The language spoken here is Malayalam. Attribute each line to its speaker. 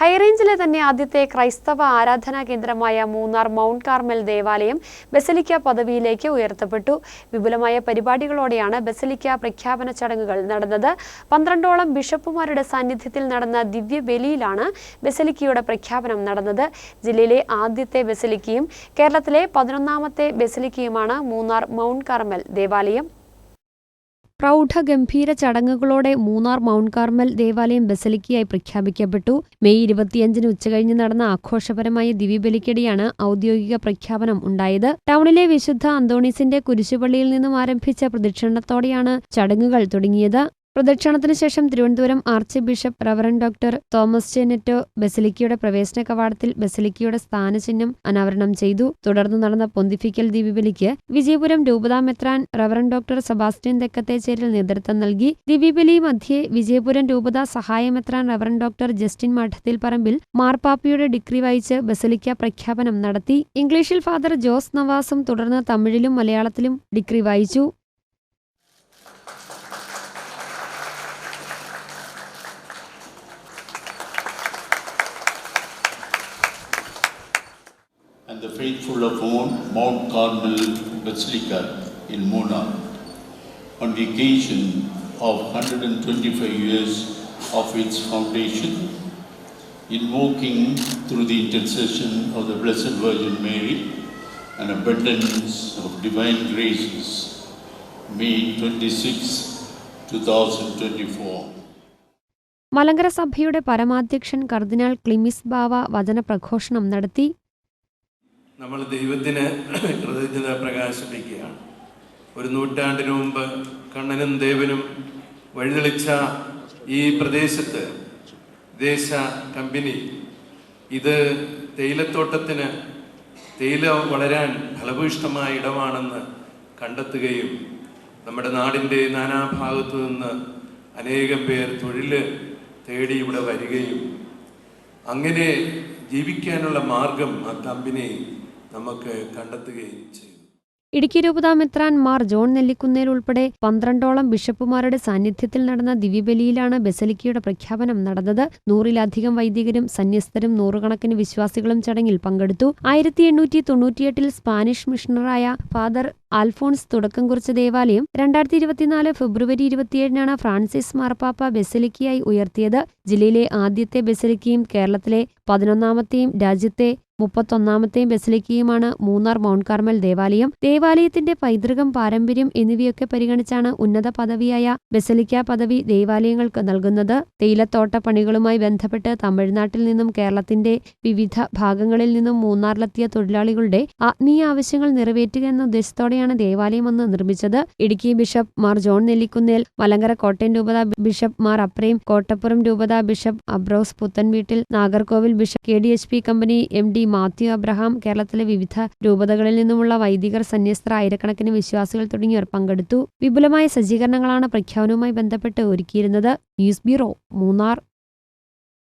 Speaker 1: ഹൈറേഞ്ചിലെ തന്നെ ആദ്യത്തെ ക്രൈസ്തവ ആരാധനാ കേന്ദ്രമായ മൂന്നാർ മൗണ്ട് കാർമൽ ദേവാലയം ബസലിക്ക പദവിയിലേക്ക് ഉയർത്തപ്പെട്ടു. വിപുലമായ പരിപാടികളോടെയാണ് ബസലിക്ക പ്രഖ്യാപന ചടങ്ങുകൾ നടന്നത്. പന്ത്രണ്ടോളം ബിഷപ്പുമാരുടെ സാന്നിധ്യത്തിൽ നടന്ന ദിവ്യബലിയിലാണ് ബസലിക്കയുടെ പ്രഖ്യാപനം നടന്നത്. ജില്ലയിലെ ആദ്യത്തെ ബസലിക്കയും കേരളത്തിലെ പതിനൊന്നാമത്തെ ബസലിക്കയുമാണ് മൂന്നാർ മൗണ്ട് കാർമൽ ദേവാലയം. പ്രൗഢഗംഭീര ചടങ്ങുകളോടെ മൂന്നാർ മൗണ്ട് കാർമൽ ദേവാലയം ബസലിക്കയായി പ്രഖ്യാപിക്കപ്പെട്ടു. മെയ് ഇരുപത്തിയഞ്ചിന് ഉച്ചകഴിഞ്ഞ് നടന്ന ആഘോഷപരമായ ദിവ്യബലിക്കിടെയാണ് ഔദ്യോഗിക പ്രഖ്യാപനം ഉണ്ടായത്. ടൗണിലെ വിശുദ്ധ അന്തോണീസിന്റെ കുരിശുപള്ളിയിൽ നിന്നും ആരംഭിച്ച പ്രദക്ഷിണത്തോടെയാണ് ചടങ്ങുകൾ തുടങ്ങിയത്. പ്രദക്ഷിണത്തിന് ശേഷം Thiruvananthapuram arch bishop Reverend doctor Thomas ചെനെറ്റോ ബസലിക്കയുടെ പ്രവേശന കവാടത്തിൽ ബസലിക്കയുടെ സ്ഥാനചിഹ്നം അനാവരണം ചെയ്തു. തുടർന്ന് നടന്ന പൊന്തിഫിക്കൽ ദിവ്യബലിക്ക് വിജയപുരം രൂപതാമെത്രാൻ റവറൻ ഡോക്ടർ സെബാസ്റ്റ്യൻ തെക്കത്തേച്ചേരിൽ നേതൃത്വം നൽകി. ദിവ്യബലി മധ്യേ വിജയപുരം രൂപത സഹായമെത്രാൻ റവറൻ ഡോക്ടർ ജസ്റ്റിൻ മഠത്തിൽ പറമ്പിൽ മാർപ്പാപ്പയുടെ ഡിഗ്രി വായിച്ച് ബസലിക്ക പ്രഖ്യാപനം നടത്തി. ഇംഗ്ലീഷിൽ ഫാദർ ജോസ് നവാസും തുടർന്ന് തമിഴിലും മലയാളത്തിലും ഡിഗ്രി വായിച്ചു.
Speaker 2: And the faithful of Mount Carmel Basilica in Mona on the occasion of 125 years of its foundation, invoking through the intercession of the Blessed Virgin Mary an abundance of divine graces. May 26, 2024.
Speaker 1: Malankara സഭയുടെ പരമാധ്യക്ഷൻ കർദിനാൾ ക്ലിമിസ് ബാവ വചനപ്രഘോഷണം നടത്തി
Speaker 3: നമ്മൾ ദൈവത്തിന് കൃതജ്ഞത പ്രകാശിപ്പിക്കുകയാണ്. ഒരു നൂറ്റാണ്ടിന് മുമ്പ് കണ്ണനും ദേവനും വഴിതെളിച്ച ഈ പ്രദേശത്ത് ദേശ കമ്പനി ഇത് തേയിലത്തോട്ടത്തിന് തേയില വളരാൻ ഫലഭൂയിഷ്ടമായ ഇടമാണെന്ന് കണ്ടെത്തുകയും നമ്മുടെ നാടിന്റെ നാനാഭാഗത്തു നിന്ന് അനേകം പേർ തൊഴിൽ തേടി ഇവിടെ വരികയും അങ്ങനെ ജീവിക്കാനുള്ള മാർഗം ആ കമ്പനി നമുക്ക് കണ്ടെത്തുകയും ചെയ്തു.
Speaker 1: ഇടുക്കി രൂപതാമെത്രാൻ മാർ ജോൺ നെല്ലിക്കുന്നേൽ ഉൾപ്പെടെ പന്ത്രണ്ടോളം ബിഷപ്പുമാരുടെ സാന്നിധ്യത്തിൽ നടന്ന ദിവ്യബലിയിലാണ് ബസലിക്കയുടെ പ്രഖ്യാപനം നടന്നത്. നൂറിലധികം വൈദികരും സന്യസ്തരും നൂറുകണക്കിന് വിശ്വാസികളും ചടങ്ങിൽ പങ്കെടുത്തു. ആയിരത്തി എണ്ണൂറ്റി തൊണ്ണൂറ്റിയെട്ടിൽ സ്പാനിഷ് മിഷണറായ ഫാദർ ആൽഫോൺസ് തുടക്കം കുറിച്ച ദേവാലയം രണ്ടായിരത്തി ഇരുപത്തിനാല് ഫെബ്രുവരി ഇരുപത്തിയേഴിനാണ് ഫ്രാൻസിസ് മാർപ്പാപ്പ ബസലിക്കയായി ഉയർത്തിയത്. ജില്ലയിലെ ആദ്യത്തെ ബസലിക്കയും കേരളത്തിലെ പതിനൊന്നാമത്തെയും രാജ്യത്തെ മുപ്പത്തൊന്നാമത്തെയും ബസലിക്കയുമാണ് മൂന്നാർ മൗണ്ട് കാർമൽ ദേവാലയം. ദേവാലയത്തിന്റെ പൈതൃകം പാരമ്പര്യം എന്നിവയൊക്കെ പരിഗണിച്ചാണ് ഉന്നത പദവിയായ ബസലിക്ക പദവി ദേവാലയങ്ങൾക്ക് നൽകുന്നത്. തേയിലത്തോട്ട പണികളുമായി ബന്ധപ്പെട്ട് തമിഴ്നാട്ടിൽ നിന്നും കേരളത്തിന്റെ വിവിധ ഭാഗങ്ങളിൽ നിന്നും മൂന്നാറിലെത്തിയ തൊഴിലാളികളുടെ ആത്മീയ ആവശ്യങ്ങൾ നിറവേറ്റുക എന്ന ഉദ്ദേശത്തോടെയാണ് ദേവാലയം അന്ന് നിർമ്മിച്ചത്. ഇടുക്കി ബിഷപ്പ് മാർ ജോൺ നെല്ലിക്കുന്നേൽ മലങ്കര കോട്ടയം രൂപത ബിഷപ്പ് മാർ അപ്രേം കോട്ടപ്പുറം രൂപത bishop Ambrose Puthenveettil Nagercoil bishop K D H P company M D Mathew Abraham കേരളത്തിലെ വിവിധ രൂപതകളിൽ നിന്നുമുള്ള വൈദികർ സന്യസ്തർ ആയിരക്കണക്കിന് വിശ്വാസികൾ തുടങ്ങിയവർ പങ്കെടുത്തു. വിപുലമായ സജ്ജീകരണങ്ങളാണ് പ്രഖ്യാപനവുമായി ബന്ധപ്പെട്ട് ഒരുക്കിയിരുന്നത്. News bureau Munnar.